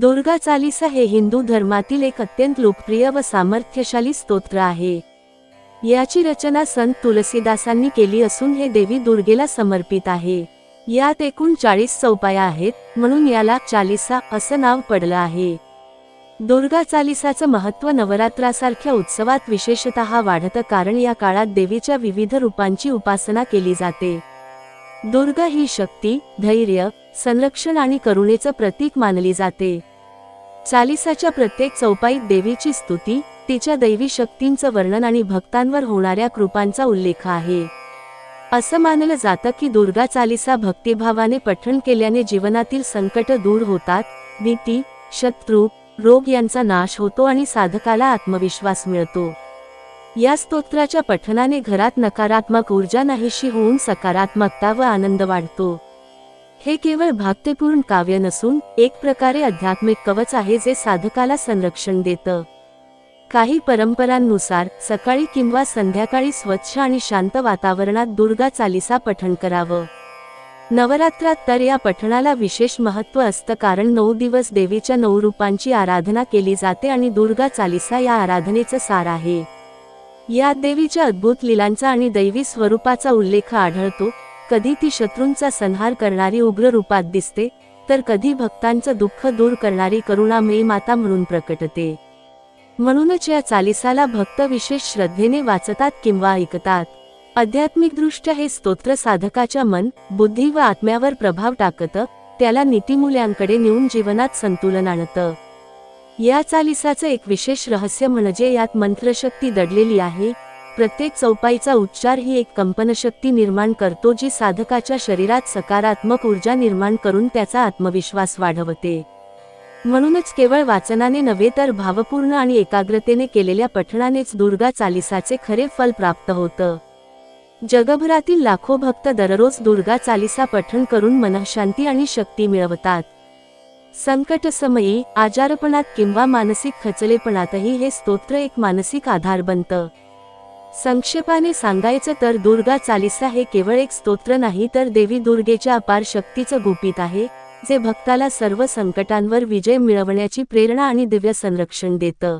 दुर्गा चालिसा हे हिंदू धर्मातील एक अत्यंत लोकप्रिय व सामर्थ्यशाली स्तोत्र आहे. याची रचना संत तुलसीदासांनी केली असून हे देवी दुर्गेला समर्पित आहे. यात एकूण चाळीस चौपाया आहेत म्हणून याला चालिसा असं नाव पडलं आहे. दुर्गा चालिसाचं महत्त्व नवरात्रासारख्या उत्सवात विशेषतः वाढतं कारण या काळात देवीच्या विविध रूपांची उपासना केली जाते. दुर्गा ही शक्ती धैर्य संरक्षण आणि करुणेचं प्रतीक मानली जाते. चालिसाच्या प्रत्येक चौपाईत देवीची स्तुती तिच्या दैवी शक्तींचं वर्णन आणि भक्तांवर होणाऱ्या कृपांचा उल्लेख आहे. असं मानलं जातं की दुर्गा चालिसा भक्तिभावाने पठण केल्याने जीवनातील संकट दूर होतात भीती शत्रू रोग यांचा नाश होतो आणि साधकाला आत्मविश्वास मिळतो. या स्तोत्राच्या पठणाने घरात नकारात्मक ऊर्जा नाहीशी होऊन सकारात्मकता व आनंद वाढतो. हे केवळ भाग्यपूर्ण काव्य नसून एक प्रकारे आध्यात्मिक कवच आहे जे साधकाला संरक्षण देतं. काही परंपरांनुसार सकाळी किंवा संध्याकाळी स्वच्छ आणि शांत वातावरणात दुर्गा चालिसा पठण करावं. नवरात्रात तर या पठणाला विशेष महत्त्व असतं कारण नऊ दिवस देवीच्या नऊ रूपांची आराधना केली जाते आणि दुर्गा चालिसा या आराधनेचं सार आहे. या देवीच्या अद्भुत लीलांचा आणि दैवी स्वरूपाचा उल्लेख आढळतो. कधी ती शत्रूंचा संहार करणारी उग्र रूपात दिसते तर कधी भक्तांचं दुःख दूर करणारी करुणामयी माता म्हणून प्रकटते. म्हणूनच या चालिसाला भक्त विशेष श्रद्धेने वाचतात किंवा ऐकतात. आध्यात्मिकदृष्ट्या हे स्तोत्र साधकाच्या मन बुद्धी व आत्म्यावर प्रभाव टाकतं त्याला नीतिमूल्यांकडे नेऊन जीवनात संतुलन आणतं. या चालिसाचं एक विशेष रहस्य म्हणजे यात मंत्रशक्ती दडलेली आहे. प्रत्येक चौपाईचा उच्चार ही एक कंपनशक्ती निर्माण करतो जी साधकाच्या शरीरात सकारात्मक ऊर्जा निर्माण करून त्याचा आत्मविश्वास वाढवते. म्हणूनच केवळ वाचनाने नव्हे तर भावपूर्ण आणि एकाग्रतेने केलेल्या पठणानेच दुर्गा चालिसाचे खरे फल प्राप्त होतं. जगभरातील लाखो भक्त दररोज दुर्गा चालिसा पठण करून मनःशांती आणि शक्ती मिळवतात. संकटसमयी आजारपणात किंवा मानसिक खचलेपणातही हे स्तोत्र एक मानसिक आधार बनतं. संक्षेपाने सांगायचं तर दुर्गा चालिसा हे केवळ एक स्तोत्र नाही तर देवी दुर्गेच्या अपार शक्तीचं गुपित आहे जे भक्ताला सर्व संकटांवर विजय मिळवण्याची प्रेरणा आणि दिव्य संरक्षण देतं.